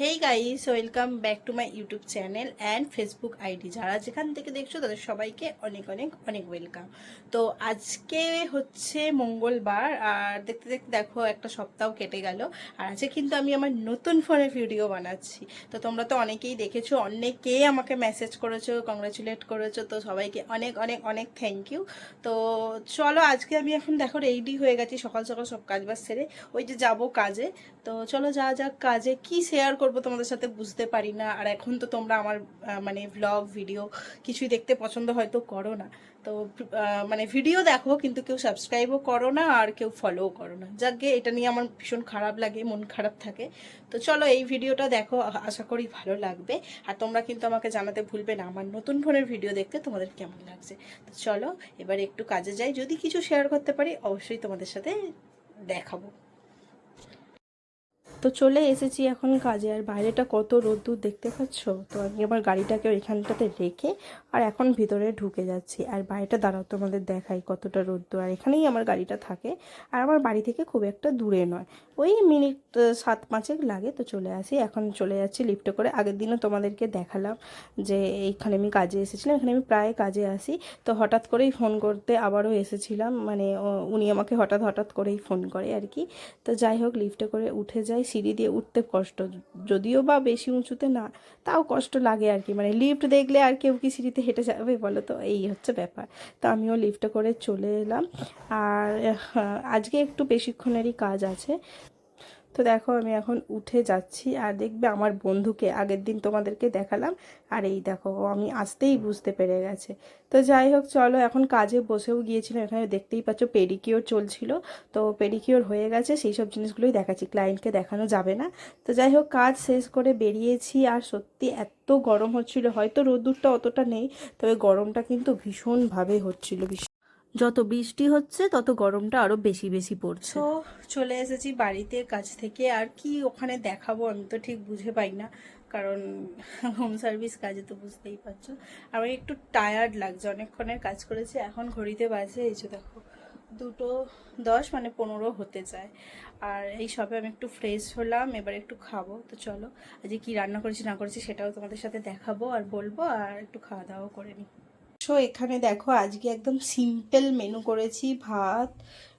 Hey guys welcome back to my YouTube channel and Facebook ID যারা যেখান থেকে দেখছ, তাদের সবাইকে অনেক অনেক অনেক ওয়েলকাম তো আজকে হচ্ছে মঙ্গলবার, আর দেখতে দেখতে দেখো, একটা সপ্তাহ কেটে গেল, আর আজকে কিন্তু আমি আমার নতুন ফোনে ভিডিও বানাচ্ছি। তো তোমরা তো অনেকেই দেখেছ অনেকেই আমাকে মেসেজ করেছ কংগ্রাচুলেট করেছ, তো সবাইকে অনেক অনেক অনেক থ্যাংক ইউ তো চলো, আজকে আমি এখন দেখো রেডি হয়ে গেছি, সকাল সকাল সব কাজ বাজ সেরে। ওই যে যাব কাজে। তো চলো, যা যাক কাজে। কি শেয়ার করব তোমাদের সাথে বুঝতে পারি না। আর এখন তো তোমরা আমার মানে ব্লগ ভিডিও কিছুই দেখতে পছন্দ হয়তো করো না। তো মানে ভিডিও দেখো, কিন্তু কেউ সাবস্ক্রাইবও করো না আর কেউ ফলোও করো না। যাকে এটা নিয়ে আমার ভীষণ খারাপ লাগে, মন খারাপ থাকে। তো চলো, এই ভিডিওটা দেখো আশা করি ভালো লাগবে। আর তোমরা কিন্তু আমাকে জানাতে ভুলবে না, আমার নতুন ফোনের ভিডিও দেখতে তোমাদের কেমন লাগছে। তো চলো, এবার একটু কাজে যাই। যদি কিছু শেয়ার করতে পারি, অবশ্যই তোমাদের সাথে দেখাবো। তো চলে এসেছি এখন কাজে। আর বাইরেটা কত রোদ্দুর দেখতে পাচ্ছ? তো আমি আমার গাড়িটাকে এখানটাতে রেখে আর এখন ভিতরে ঢুকে যাচ্ছি। আর বাইরেটা দাঁড়াও, তোমাদের দেখাই কতটা রোদ্দুর। আর এখানেই আমার গাড়িটা থাকে। আর আমার বাড়ি থেকে খুব একটা দূরে নয়। ওই মিনিট সাত পাঁচেক লাগে। তো চলে আসি। এখন চলে যাচ্ছি লিফটে করে। আগের দিনও তোমাদেরকে দেখালাম যে এইখানে আমি কাজে এসেছিলাম। এখানে আমি প্রায় কাজে আসি। তো হঠাৎ করেই ফোন করতে আবারও এসেছিলাম। মানে উনি আমাকে হঠাৎ হঠাৎ করেই ফোন করে আর কি। তো যাই হোক লিফটে করে উঠে যাই। সিঁড়ি দিয়ে উঠতে কষ্ট। যদিও বা বেশি উঁচুতে না, তাও কষ্ট লাগে আর কি। মানে লিফট দেখলে আর কেউ কি সিঁড়িতে হেঁটে যাবে বলো তো? এই হচ্ছে ব্যাপার। তো আমিও লিফটে করে চলে এলাম। আর আজকে একটু বেশিক্ষণেরই কাজ আছে। তো দেখো আমি এখন উঠে যাচ্ছি আর দেখবে আমার বন্ধুকে আগের দিন তোমাদেরকে দেখালাম। আর এই দেখো আমি আসতেই বুঝতে পেরে গেছে। তো যাই হোক, চলো এখন কাজে বসেও গিয়েছিলাম। এখানে দেখতেই পাচ্ছ পেডিকিওর চলছিল। তো পেডিকিওর হয়ে গেছে, সেই সব জিনিসগুলোই দেখাচ্ছি। ক্লায়েন্টকে দেখানো যাবে না। তো যাই হোক, কাজ শেষ করে বেরিয়েছি। আর সত্যি এত গরম হচ্ছিল, হয়তো রোদ্দুরটা অতটা নেই, তবে গরমটা কিন্তু ভীষণভাবে হচ্ছিল যত বৃষ্টি হচ্ছে, তত গরমটা আরও বেশি বেশি পড়ছে। চলে এসেছি বাড়িতে কাছ থেকে। আর কি ওখানে দেখাবো আমি তো ঠিক বুঝে পাই না, কারণ হোম সার্ভিস কাজে তো বুঝতেই পারছ। আমার একটু টায়ার্ড লাগছে, অনেকক্ষণের কাজ করেছি, এখন ঘড়িতে বাজে, এই যে দেখো, দুটো দশ মানে পনেরো হতে যায় আর এই সবে আমি একটু ফ্রেশ হলাম, এবার একটু খাব। তো চলো, আজকে কি রান্না করেছি, না করেছি সেটাও তোমাদের সাথে দেখাবো আর বলব, আর একটু খাওয়া দাওয়াও করে নিই। এখানে দেখো, আজকে একদম সিম্পল মেনু করেছি। ভাত,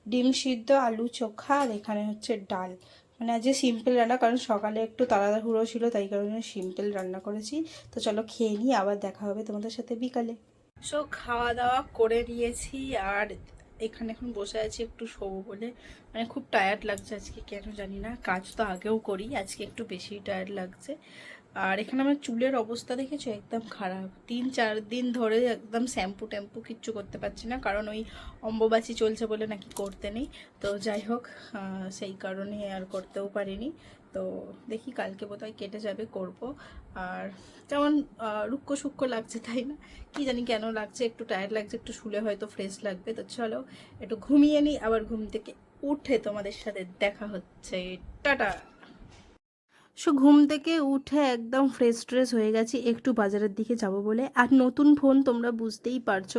ডিম সিদ্ধ, আলু চোখা, আর এখানে হচ্ছে ডাল। মানে আজকে সিম্পল রান্না, কারণ সকালে একটু তাড়াহুড়ো ছিল, তাই কারণে সিম্পল রান্না করেছি। তো চলো খেয়ে নিই, আবার দেখা হবে তোমাদের সাথে বিকালে। সো খাওয়া দাওয়া করে নিয়েছি, আর এখানে এখন বসে আছি একটু শোবো বলে। মানে খুব টায়ার্ড লাগছে আজকে, কেন জানি না। কাজ তো আগেও করি, আজকে একটু বেশি টায়ার্ড লাগছে। আর এখানে আমার চুলের অবস্থা দেখেছ? একদম খারাপ। তিন চার দিন ধরে একদম শ্যাম্পু ট্যাম্পু কিচ্ছু করতে পারছি না কারণ ওই অম্বুবাচি চলছে বলে নাকি করতে নেই। তো যাই হোক সেই কারণে আর করতেও পারিনি। তো দেখি কালকে বোধহয় কেটে যাবে করব। আর আহ, রুক্ষ সুক্ষ লাগছে তাই না? কি জানি কেন লাগছে একটু টায়ার্ড লাগছে একটু শুলে হয়তো ফ্রেশ লাগবে। তো চলো একটু ঘুমিয়ে নিই আবার ঘুম থেকে উঠে তোমাদের সাথে দেখা হচ্ছে। টাটা! সো ঘুম থেকে উঠে একদম ফ্রেশ ট্রেশ হয়ে গেছি, একটু বাজারের দিকে যাব বলে। আর নতুন ফোন তোমরা বুঝতেই পারছ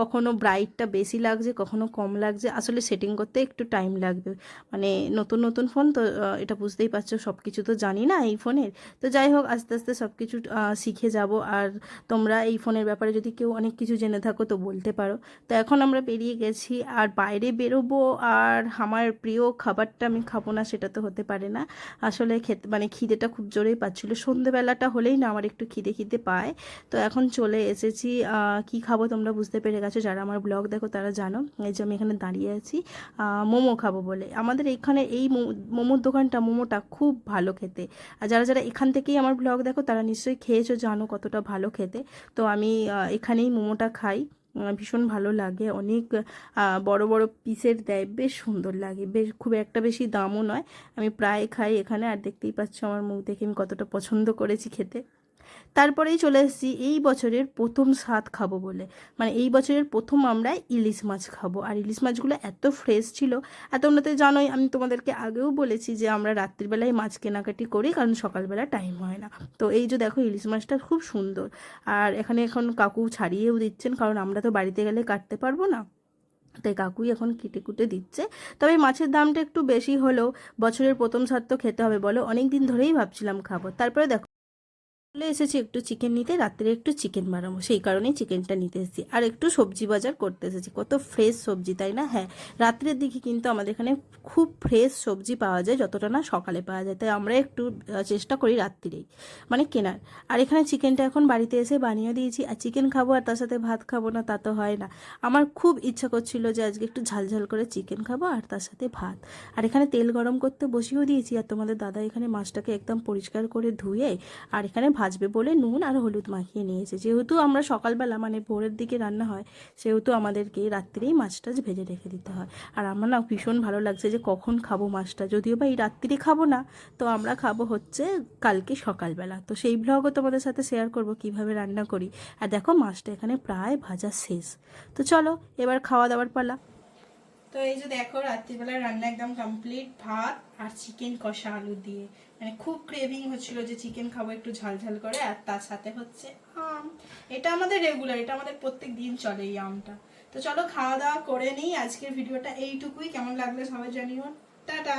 কখনো ব্রাইটটা বেশি লাগছে, কখনো কম লাগছে। আসলে সেটিং করতে একটু টাইম লাগবে। মানে নতুন নতুন ফোন তো এটা বুঝতেই পারছ সব কিছু তো জানি না এই ফোনের তো যাই হোক, আস্তে আস্তে সব কিছু শিখে যাব। আর তোমরা এই ফোনের ব্যাপারে যদি কেউ অনেক কিছু জেনে থাকো তো বলতে পারো। তো এখন আমরা বেরিয়ে গেছি, আর বাইরে বেরোবো, আর আমার প্রিয় খাবারটা আমি খাব না, সেটা তো হতে পারে না। আসলে খেতে মানে খিদেটা খুব জোরেই পাচ্ছিল। সন্ধেবেলাটা হলেই না আমার একটু খিদে খিদে পায়। তো এখন চলে এসেছি কি খাব তোমরা বুঝতে পেরে গেছো? যারা আমার ব্লগ দেখো তারা জানো। এই যে আমি এখানে দাঁড়িয়ে আছি মোমো খাব বলে। আমাদের এখানে এই মোমোর দোকানটা, মোমোটা খুব ভালো খেতে। আর যারা যারা এখান থেকেই আমার ব্লগ দেখো তারা নিশ্চয়ই খেয়েছো, জানো কতটা ভালো খেতে। তো আমি এখানেই মোমোটা খাই। ভীষণ ভালো লাগে। অনেক বড় বড় পিসের দেয়। বেশ সুন্দর লাগে। বেশ, খুব একটা বেশি দামও নয়। আমি প্রায় খাই এখানে। আর দেখতেই পাচ্ছ আমার মুখ দেখে আমি কতটা পছন্দ করেছি খেতে। তারপরেই চলে এসেছি, এই বছরের প্রথম স্বাদ খাব বলে। মানে এই বছরের প্রথম আমরা ইলিশ মাছ খাব। আর ইলিশ মাছগুলো এত ফ্রেশ ছিল। আর তোমরা তো জানোই, আমি তোমাদেরকে আগেও বলেছি যে আমরা রাত্রিবেলায় মাছ কেনাকাটি করি, কারণ সকালবেলা টাইম হয় না। তো এই যে দেখো, ইলিশ মাছটা খুব সুন্দর। আর এখানে এখন কাকু ছাড়িয়েও দিচ্ছেন, কারণ আমরা তো বাড়িতে গেলে কাটতে পারব না। তাই কাকুই এখন কেটে কুটে দিচ্ছে। তবে মাছের দামটা একটু বেশি হলেও বছরের প্রথম স্বাদ তো খেতে হবে বলো। অনেক দিন ধরেই ভাবছিলাম খাব। তারপরে দেখো চলে এসেছি একটু চিকেন নিতে, রাত্রে একটু চিকেন বানাবো। সেই কারণেই চিকেনটা নিতে এসেছি। আর একটু সবজি বাজার করতে এসেছি। কত ফ্রেশ সবজি, তাই না? হ্যাঁ রাত্রের দিকে কিন্তু আমাদের এখানে খুব ফ্রেশ সবজি পাওয়া যায়, যতটা না সকালে পাওয়া যায়। তাই আমরা একটু চেষ্টা করি রাত্রিরেই মানে কেনার। আর এখানে চিকেনটা এখন বাড়িতে এসে বানিয়ে দিয়েছি। আর চিকেন খাব আর তার সাথে ভাত খাব না, তা তো হয় না। আমার খুব ইচ্ছা করছিল যে আজকে একটু ঝালঝাল করে চিকেন খাব আর তার সাথে ভাত। আর এখানে তেল গরম করতে বসিয়েও দিয়েছি। আর তোমাদের দাদা এখানে মাছটাকে একদম পরিষ্কার করে ধুয়ে, আর এখানে ভাজবে বলে নুন আর হলুদ মাখিয়ে নিয়েছে। যেহেতু আমরা সকালবেলা মানে ভোরের দিকে রান্না হয়, সেহেতু আমাদেরকে রাত্রিরেই মাছটা ভেজে রেখে দিতে হয়। আর আমার না ভীষণ ভালো লাগছে যে কখন খাব মাছটা। যদিও বা এই রাত্রি খাব না, তো আমরা খাব হচ্ছে কালকে সকালবেলা। তো সেই ব্লগও তোমাদের সাথে শেয়ার করব কীভাবে রান্না করি। আর দেখো মাছটা এখানে প্রায় ভাজা শেষ। তো চলো, এবার খাওয়া দাওয়ার পালা। তো এই যে দেখো, রাত্রিবেলা রান্না একদম কমপ্লিট ভাত আর চিকেন কষা আলু দিয়ে। মানে খুব ক্রেভিং হচ্ছিল যে চিকেন খাব একটু ঝালঝাল ঝাল করে, আর তার সাথে হচ্ছে আম। এটা আমাদের রেগুলার এটা আমাদের প্রত্যেক দিন চলে এই আমটা। তো চলো খাওয়া দাওয়া করে নিই, আজকের ভিডিওটা এইটুকুই। কেমন লাগল সবাই জানিও। টাটা!